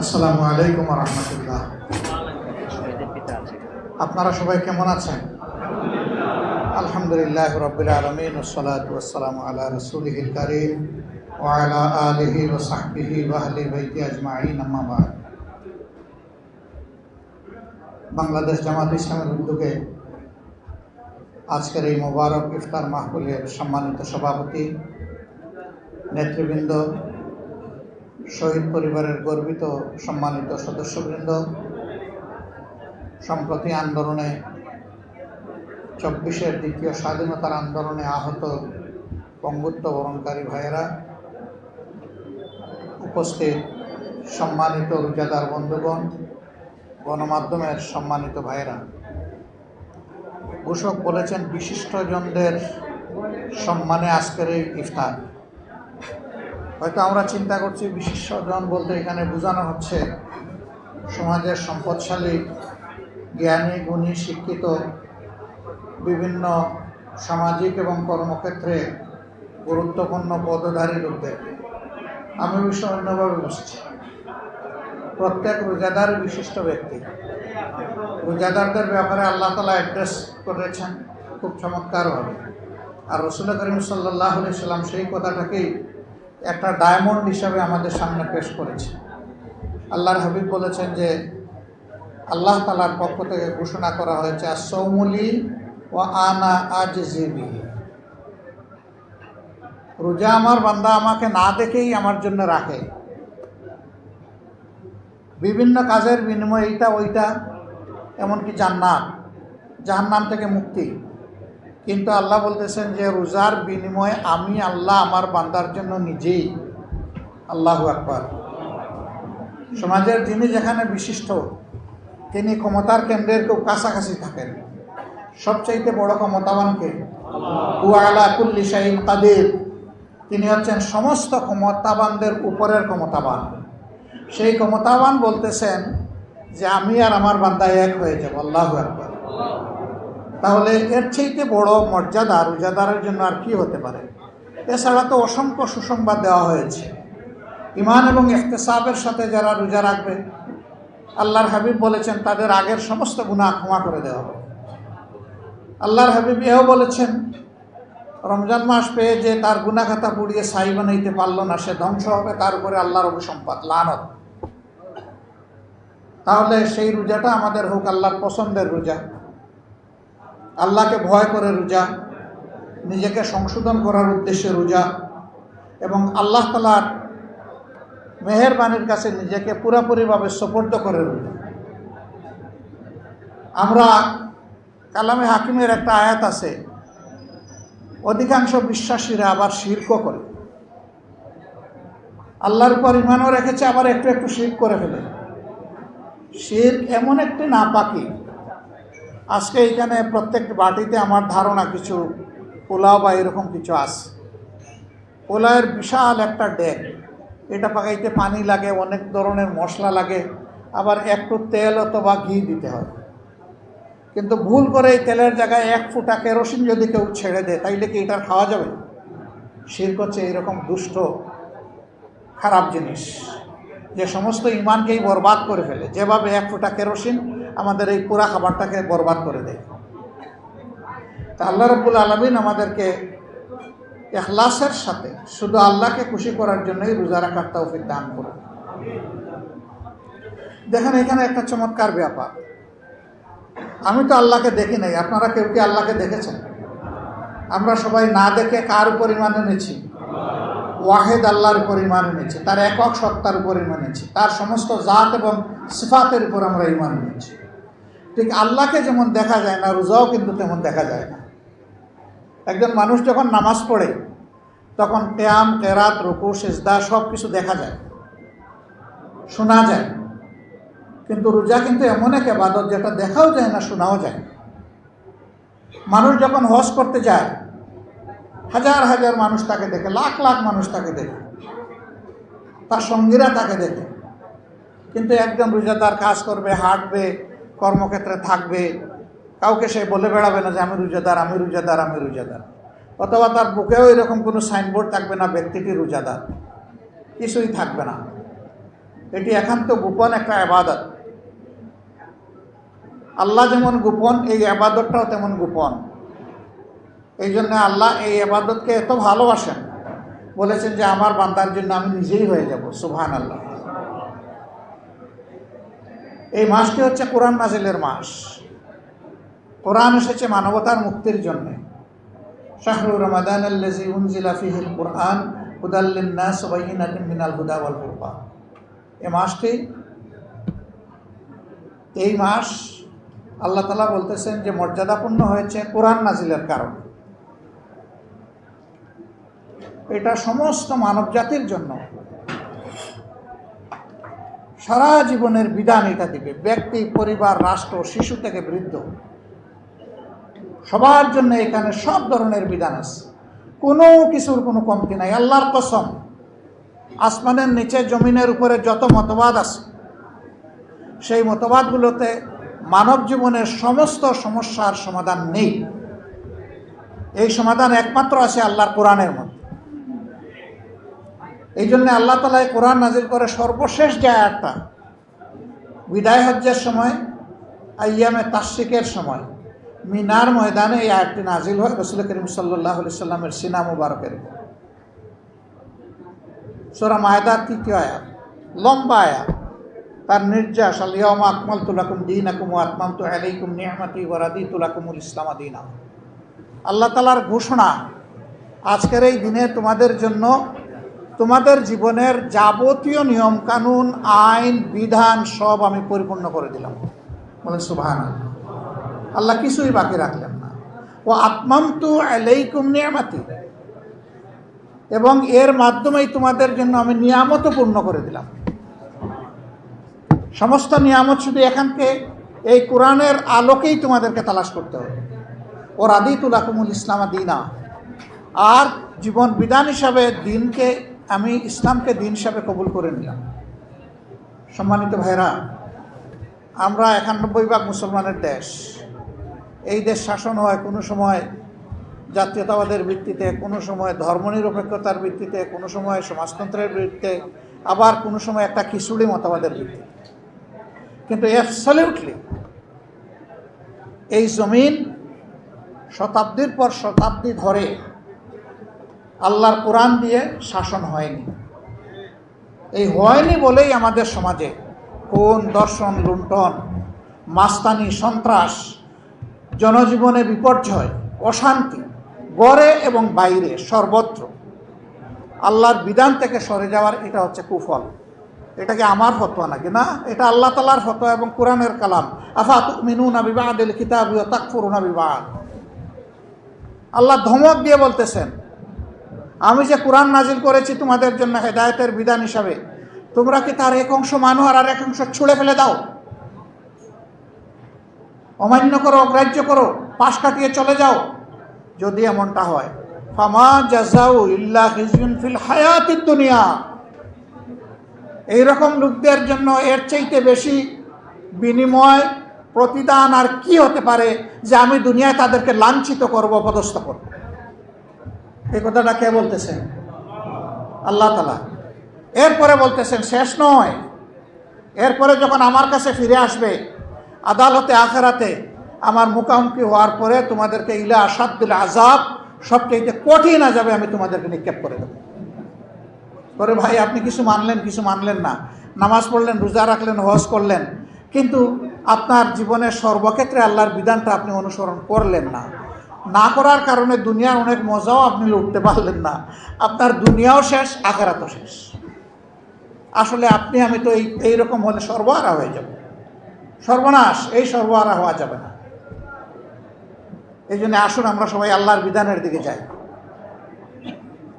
আসসালামু আলাইকুম রহমতুল্লাহ। আপনারা সবাই কেমন আছেন? আলহামদুলিল্লাহ রবিল আলমিন ওসলাত ওসালাম আলা রসুলহিল করিম আলিহি ও সাহবিহি ওয়াহলি বৈতি বাংলাদেশ জামাত ইসলামের উদ্যোগে আজকের এই মোবারক ইফতার মাহফিলের সম্মানিত সভাপতি, নেতৃবৃন্দ শহীদ পরিবারের গর্বিত সম্মানিত সদস্যবৃন্দ, সম্প্রতি আন্দোলনে চব্বিশের দ্বিতীয় স্বাধীনতার আন্দোলনে আহত বঙ্গুত্ব বরণকারী ভাইয়েরা, উপস্থিত সম্মানিত রোজাদার বন্ধুগণ, গণমাধ্যমের সম্মানিত ভাইয়েরা। ঘোষক বলেছেন, বিশিষ্টজনদের সম্মানে আজকের এই ইফতার। হয়তো আমরা চিন্তা করছি বিশিষ্টজন বলতে এখানে বোঝানো হচ্ছে, সমাজের সম্পদশালী, জ্ঞানী, গুণী, শিক্ষিত বিভিন্ন সামাজিক এবং কর্মক্ষেত্রে গুরুত্বপূর্ণ পদধারী লোকদের। আমি বিষয় অন্যভাবে বুঝছি প্রত্যেক রোজাদার বিশিষ্ট ব্যক্তি। রোজাদারদের ব্যাপারে আল্লাহ তালা অ্যাড্রেস করেছেন খুব চমৎকারভাবে। আর রসুল করিম সাল্লাহ সাল্লাম সেই কথাটাকেই একটা ডায়মন্ড হিসাবে আমাদের সামনে পেশ করেছে। আল্লাহর হাবিব বলেছেন যে, আল্লাহ তালার পক্ষ থেকে ঘোষণা করা হয়েছে আর সৌমুলি ও আনা আজ জিবি রোজা আমার বান্দা আমাকে না দেখেই আমার জন্য রাখে। বিভিন্ন কাজের বিনিময়ে এইটা, ওইটা, এমনকি জান্নাত, জাহান্নাম থেকে মুক্তি। কিন্তু আল্লাহ বলতেছেন যে, রোজার বিনিময়ে আমি আল্লাহ আমার বান্দার জন্য নিজেই আল্লাহ আকবর। সমাজের যিনি যেখানে বিশিষ্ট, তিনি ক্ষমতার কেন্দ্রের কেউ কাছাকাছি থাকেন। সবচাইতে বড় ক্ষমতাবানকে কুল্লি শাহিন কাদের। তিনি হচ্ছেন সমস্ত ক্ষমতাবানদের উপরের ক্ষমতাবান। সেই ক্ষমতাবান বলতেছেন যে, আমি আর আমার বান্দা এক হয়ে যাব, আল্লাহ একবার তাহলে এর চাইতে বড় মর্যাদা রোজাদারের জন্য আর কি হতে পারে? এছাড়া তো অসংখ্য সুসংবাদ দেওয়া হয়েছে। ইমান এবং এহতেসাবের সাথে যারা রোজা রাখবে, আল্লাহর হাবিব বলেছেন তাদের আগের সমস্ত গুণা ক্ষমা করে দেওয়া হবে। আল্লাহর হাবিব এও বলেছেন, রমজান মাস পেয়ে যে তার গুণাখাতা পুড়িয়ে সাই বানাইতে পারল না, সে ধ্বংস হবে, তার উপরে আল্লাহর অভিসম্পাদ লানত। তাহলে সেই রোজাটা আমাদের হোক আল্লাহর পছন্দের রোজা। আল্লাহকে ভয় করে রোজা, নিজেকে সংশোধন করার উদ্দেশ্যে রোজা এবং আল্লাহ তালার মেহেরবানির কাছে নিজেকে পুরাপুরিভাবে সোপর্দ করে রোজা। আমরা কালামে হাকিমের একটা আয়াত আছে, অধিকাংশ বিশ্বাসীরা আবার শির্ক করে। আল্লাহর উপর ইমানও রেখেছে, আবার একটু একটু শির্ক করে ফেলে। শির্ক এমন একটি না পাকি আজকে এখানে প্রত্যেক বাটিতে আমার ধারণা কিছু পোলাও বা এরকম কিছু আছে। পোলাওয়ের বিশাল একটা ডেক। এটা পাকাইতে পানি লাগে, অনেক ধরনের মশলা লাগে। আবার একটু তেল অথবা ঘি দিতে হয়। কিন্তু ভুল করে এই তেলের জায়গায় এক ফুটা কেরোসিন যদি কেউ ছেড়ে দেয়, তাইলে কি এটা খাওয়া যাবে? শির করছে এরকম দুষ্ট, খারাপ জিনিস। যে সমস্ত ইমানকেই বরবাদ করে ফেলে। যেভাবে এক ফুটা কেরোসিন আমাদের এই পুরা খাবারটাকে বরবাদ করে দেয়। তা আল্লাহ রব্বুল আলমিন আমাদেরকে এখলাসের সাথে শুধু আল্লাহকে খুশি করার জন্যই রোজা রাখার তৌফিক দান করে দেখেন এখানে একটা চমৎকার ব্যাপার। আমি তো আল্লাহকে দেখি নাই, আপনারা কেউ কি আল্লাহকে দেখেছেন? আমরা সবাই না দেখে কার উপর ইমান এনেছি? ওয়াহেদ আল্লাহর ইমান এনেছি, তার একক সত্তার উপর ইমান এনেছি, তার সমস্ত জাত এবং সিফাতের উপর আমরা ইমান এনেছি। ঠিক আল্লাহকে যেমন দেখা যায় না, রোজাও কিন্তু তেমন দেখা যায় না। একজন মানুষ যখন নামাজ পড়ে, তখন ক্যাম, কেরাত, রুকু, সেজদা সব কিছু দেখা যায়, শোনা যায়। কিন্তু রোজা কিন্তু এমন এক আবাদত যেটা দেখাও যায় না, শোনাও যায় মানুষ যখন হজ করতে যায়, হাজার হাজার মানুষ তাকে দেখে, লাখ লাখ মানুষ তাকে দেখে, তার সঙ্গীরা তাকে দেখে। কিন্তু একজন রোজাদার কাজ করবে, হাঁটবে কর্মক্ষেত্রে থাকবে, কাউকে সে বলে বেড়াবে না যে আমি রোজাদার আমি রোজাদার আমি রোজাদার। অথবা তার বুকেও এরকম কোনো সাইনবোর্ড থাকবে না, ব্যক্তিটি রোজাদার। কিছুই থাকবে না। এটি একান্ত গোপন একটা আবাদত। আল্লাহ যেমন গোপন, এই আবাদতটাও তেমন গোপন। এই জন্য আল্লাহ এই আবাদতকে এত ভালোবাসেন। বলেছেন যে, আমার বান্দার জন্য আমি নিজেই হয়ে যাব। সুবহান আল্লাহ এই মাসটি হচ্ছে কোরআন নাজিলের মাস। কোরআন এসেছে মানবতার মুক্তির জন্য। শাহরুর রমাদান আল্লাজি উনজিলা ফিহিল কোরআন হুদাল্লিন নাস বাইনাতিন মিনাল হুদা ওয়াল এই মাসটি, এই মাস আল্লাহ তালা বলতেছেন যে মর্যাদাপূর্ণ হয়েছে কোরআন নাজিলের কারণ। এটা সমস্ত মানব জাতির জন্য। সারা জীবনের বিধান এটা দিবে, ব্যক্তি, পরিবার, রাষ্ট্র, শিশু থেকে বৃদ্ধ। সবার জন্য এখানে সব ধরনের বিধান আছে। কোনো কিছুর কোনো কমতি নাই, আল্লাহর কসম। আসমানের নিচে, জমিনের উপরে যত মতবাদ আছে, সেই মতবাদগুলোতে মানব জীবনের সমস্ত সমস্যার সমাধান নেই। এই সমাধান একমাত্র আছে আল্লাহর কোরআনের মধ্যে। এই জন্য আল্লাহ তালা এই কোরআন নাজির করে সর্বশেষ যে আয়াতটা, বিদায় হজ্জের সময়, আইয়ামে তাসিকের সময়, মিনার ময়দানে এই আয়াতটি নাজিল হয় রসুল করিম সাল্লাহ সাল্লামের সিনা মুবারকের সোরা মায়দার তৃতীয় আয়াত, লম্বা আয়াত। তার নির্যাস আলিয়ম আকমল তুলাকুম দিন আকুম আত্মাম তু আলাইকুম নিয়ামাতি ওরাদি তুলাকুমুল ইসলামা দিনা আল্লাহ তালার ঘোষণা, আজকের এই দিনে তোমাদের জন্য তোমাদের জীবনের যাবতীয় নিয়ম, কানুন, আইন, বিধান সব আমি পরিপূর্ণ করে দিলাম। বলেন সুবাহান আল্লাহ কিছুই বাকি রাখলেন না। ও আত্মাম তু আলাইকুম নিয়ামাতি। এবং এর মাধ্যমেই তোমাদের জন্য আমি নিয়ামত পূর্ণ করে দিলাম। সমস্ত নিয়ামত শুধু এখানকে, এই কোরআনের আলোকেই তোমাদেরকে তালাশ করতে হবে। ও রাদিতুল আকুমুল ইসলামা দিনা। আর জীবন বিধান হিসাবে দিনকে আমি ইসলামকে দিন হিসাবে কবুল করে নিলাম। সম্মানিত ভাইরা আমরা একানব্বই ভাগ মুসলমানের দেশ। এই দেশ শাসন হয় কোনো সময় জাতীয়তাবাদের ভিত্তিতে, কোনো সময় ধর্মনিরপেক্ষতার ভিত্তিতে, কোনো সময় সমাজতন্ত্রের ভিত্তিতে, আবার কোনো সময় একটা খিচুড়ি মতবাদের ভিত্তিতে। কিন্তু অ্যাবসলিউটলি এই জমিন শতাব্দীর পর শতাব্দী ধরে আল্লাহর কোরআন দিয়ে শাসন হয়নি। এই হয়নি বলেই আমাদের সমাজে কোন দর্শন, লুণ্ঠন, মাস্তানি, সন্ত্রাস, জনজীবনে বিপর্যয়, অশান্তি, গড়ে এবং বাইরে সর্বত্র আল্লাহর বিধান থেকে সরে যাওয়ার এটা হচ্ছে কুফল। এটাকে আমার ফতোয়া নাকি? না, এটা আল্লাহ তালার ফতোয়া এবং কোরআনের কালাম। আফাত মিনুনা বিবাদিল কিতাব তাকফুরুনা বিবাদ। আল্লাহ ধমক দিয়ে বলতেছেন আমি যে কোরআন নাজিল করেছি তোমাদের জন্য হেদায়তের বিধান হিসাবে, তোমরা কি তার এক অংশ মানো আর এক অংশ ছুঁড়ে ফেলে দাও? অমান্য করো, অগ্রাহ্য করো, পাশ কাটিয়ে চলে যাও। যদি এমনটা হয়, ফামা জাজাউ ইল্লা হিজুন ফিল হায়াতির দুনিয়া। এইরকম লোকদের জন্য এর চাইতে বেশি বিনিময়, প্রতিদান আর কি হতে পারে যে আমি দুনিয়ায় তাদেরকে লাঞ্ছিত করব, পদস্থ করব? এই কথাটা কে বলতেছেন আল্লাহ তালা এরপরে বলতেছেন, শেষ নয়। এরপরে যখন আমার কাছে ফিরে আসবে, আদালতে, আখেরাতে আমার মুখামুখি হওয়ার পরে তোমাদেরকে ইলা আসাদুল আজাব সবচেয়ে কঠিন আজাবে আমি তোমাদেরকে নিক্ষেপ করে দেবো। করে ভাই, আপনি কিছু মানলেন কিছু মানলেন না। নামাজ পড়লেন, রোজা রাখলেন, হজ করলেন। কিন্তু আপনার জীবনের সর্বক্ষেত্রে আল্লাহর বিধানটা আপনি অনুসরণ করলেন না। না করার কারণে দুনিয়ার অনেক মজাও আপনি লুটতে পারলেন না। আপনার দুনিয়াও শেষ, আখেরাতও শেষ। আসলে আপনি, আমি তো এই এইরকম হলে সর্বহারা হয়ে যাব। সর্বনাশ, এই সর্বহারা হওয়া যাবে না। এই জন্য আসুন, আমরা সবাই আল্লাহর বিধানের দিকে যাই।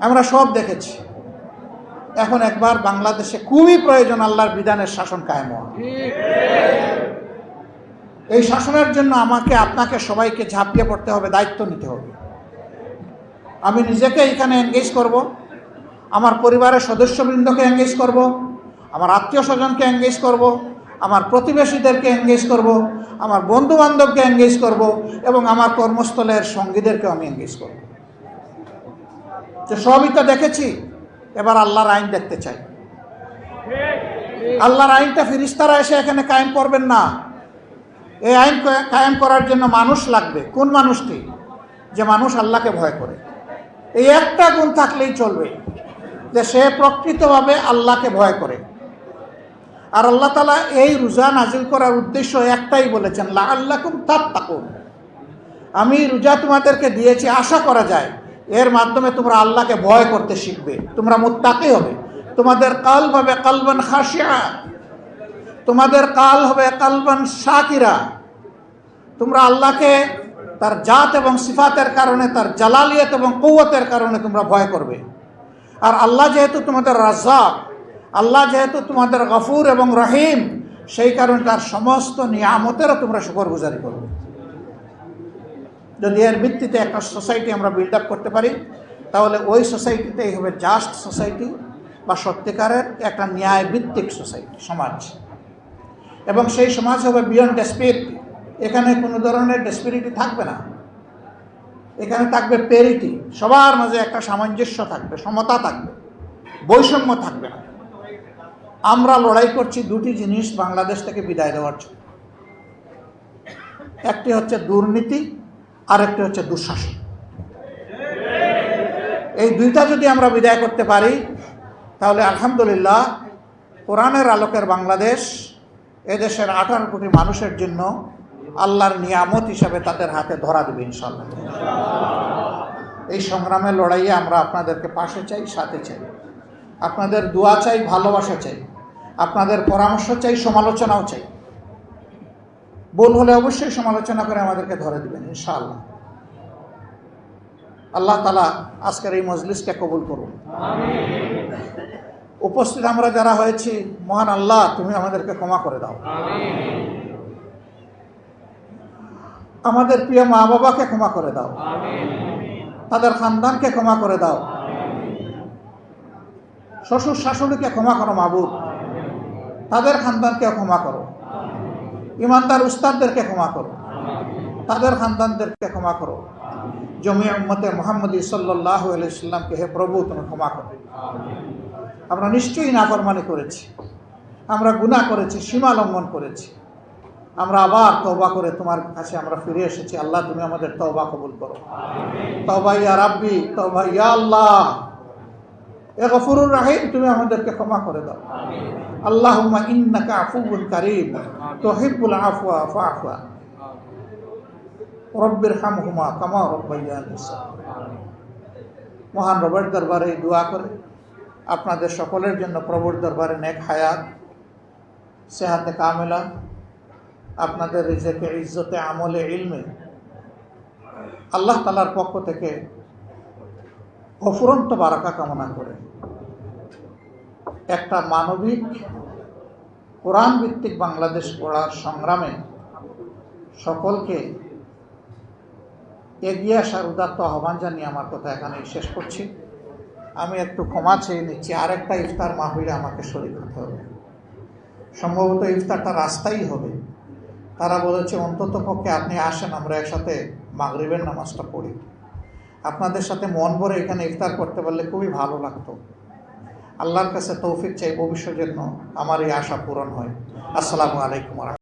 আমরা সব দেখেছি। এখন একবার বাংলাদেশে খুবই প্রয়োজন আল্লাহর বিধানের শাসন কায়েম হওয়া। এই শাসনের জন্য আমাকে, আপনাকে সবাইকে ঝাঁপিয়ে পড়তে হবে, দায়িত্ব নিতে হবে। আমি নিজেকে এখানে এঙ্গেজ করব, আমার পরিবারের সদস্যবৃন্দকে এঙ্গেজ করব, আমার আত্মীয় স্বজনকে এঙ্গেজ করব, আমার প্রতিবেশীদেরকে এঙ্গেজ করব, আমার বন্ধু বান্ধবকে এঙ্গেজ করব, এবং আমার কর্মস্থলের সঙ্গীদেরকেও আমি এঙ্গেজ করব। যে সবই তো দেখেছি, এবার আল্লাহর আইন দেখতে চাই। আল্লাহর আইনটা ফিরিস্তারা এসে এখানে কায়েম করবেন না। এই আইন কায়েম করার জন্য মানুষ লাগবে। কোন মানুষটি? যে মানুষ আল্লাহকে ভয় করে। এই একটা গুণ থাকলেই চলবে যে সে প্রকৃতভাবে আল্লাহকে ভয় করে। আর আল্লাহ তালা এই রোজা নাজিল করার উদ্দেশ্য একটাই বলেছেন লা আল্লাকুম তাপ তাকুন আমি রোজা তোমাদেরকে দিয়েছি, আশা করা যায় এর মাধ্যমে তোমরা আল্লাহকে ভয় করতে শিখবে, তোমরা মুত্তাকি হবে। তোমাদের কাল হবে কালবান খাসিয়া তোমাদের কাল হবে কালবান শাকিরা। তোমরা আল্লাহকে তার জাত এবং সিফাতের কারণে, তার জালালিয়ত এবং কৌয়তের কারণে তোমরা ভয় করবে। আর আল্লাহ যেহেতু তোমাদের রাজ্জাক, আল্লাহ যেহেতু তোমাদের গফুর এবং রহিম, সেই কারণে তার সমস্ত নিয়ামতেরও তোমরা শুকর গুজারি করবে। যদি এর ভিত্তিতে একটা সোসাইটি আমরা বিল্ড আপ করতে পারি, তাহলে ওই সোসাইটিতেই হবে জাস্ট সোসাইটি বা সত্যিকারের একটা ন্যায় ভিত্তিক সোসাইটি, সমাজ। এবং সেই সমাজ হবে বিয়ন্ড ডেসপিরিটি এখানে কোনো ধরনের ডেসপিরিটি থাকবে না। এখানে থাকবে পেরিটি সবার মাঝে একটা সামঞ্জস্য থাকবে, সমতা থাকবে, বৈষম্য থাকবে না। আমরা লড়াই করছি দুটি জিনিস বাংলাদেশ থেকে বিদায় দেওয়ার জন্য। একটি হচ্ছে দুর্নীতি আর একটি হচ্ছে দুঃশাসন। এই দুইটা যদি আমরা বিদায় করতে পারি, তাহলে আলহামদুলিল্লাহ কোরআনের আলোকের বাংলাদেশ এদেশের আঠারো কোটি মানুষের জন্য আল্লাহর নিয়ামত হিসাবে তাদের হাতে ধরা দেবে ইনশাল্লাহ। এই সংগ্রামের লড়াইয়ে আমরা আপনাদেরকে পাশে চাই, সাথে চাই। আপনাদের দোয়া চাই, ভালোবাসা চাই। আপনাদের পরামর্শ চাই, সমালোচনাও চাই। ভুল হলে অবশ্যই সমালোচনা করে আমাদেরকে ধরে দিবেন, ইনশাআল্লাহ। আল্লাহ তালা আজকের এই মজলিসকে কবুল করুন। উপস্থিত আমরা যারা হয়েছি, মহান আল্লাহ, তুমি আমাদেরকে ক্ষমা করে দাও। আমাদের প্রিয় মা বাবাকে ক্ষমা করে দাও। তাদের খানদানকে ক্ষমা করে দাও। শ্বশুর শাশুড়িকে ক্ষমা করো, মাবুদ। তাদের খানদানকে ক্ষমা করো। ইমানদার উস্তাদদেরকে ক্ষমা করো। তাদের খানদানদেরকে ক্ষমা করো। জমি উম্মতে মোহাম্মদ সাল্লাহ আলাইসাল্লামকে হে প্রভু, তুমি ক্ষমা করো। আমরা নিশ্চয়ই নাফরমানি করেছি। আমরা গুনাহ করেছি সীমা লঙ্ঘন করেছি। আমরা আবার তওবা করে তোমার কাছে আমরা ফিরে এসেছি। আল্লাহ তুমি আমাদের তওবা কবুল করো। তওবা ইয়া রাব্বি তওবা ইয়া আল্লাহ। এ গফুরুর রাহিম তুমি আমাদেরকে ক্ষমা করে দাও। আল্লাহুম্মা ইন্নাকা আফুউন কারীম। তুহিব্বুল আফওয়া ফা'ফু রব্বির হামহুমা কামা রব্বায়ানি মহান রবের দরবারে দোয়া করে। আপনাদের সকলের জন্য প্রভুর দরবারে নেক হায়াত, সেহাতে কামেলা। আপনাদের রিজেকে, ইজ্জতে, আমলে, ইলমে আল্লাহ তালার পক্ষ থেকে অফুরন্ত বারাকা কামনা করে। একটা মানবিক কোরআন ভিত্তিক বাংলাদেশ গড়ার সংগ্রামে সকলকে এগিয়ে আসার উদাত্ত আহ্বান জানিয়ে আমার কথা এখানেই শেষ করছি। আমি একটু ক্ষমা চেয়ে নিচ্ছি আর একটা ইফতার মাহফিলে আমাকে শরীর হতে হবে। সম্ভবত ইফতারটা রাস্তাই হবে। তারা বলেছে, অন্তত পক্ষে আপনি আসেন, আমরা একসাথে মাগরিবের নামাজটা পড়ি। আপনাদের সাথে মন ভরে এখানে ইফতার করতে পারলে খুবই ভালো লাগতো। আল্লাহর কাছে তৌফিক চাই ভবিষ্যৎ যেন আমার এই আশা পূরণ হয়। আসসালামু আলাইকুম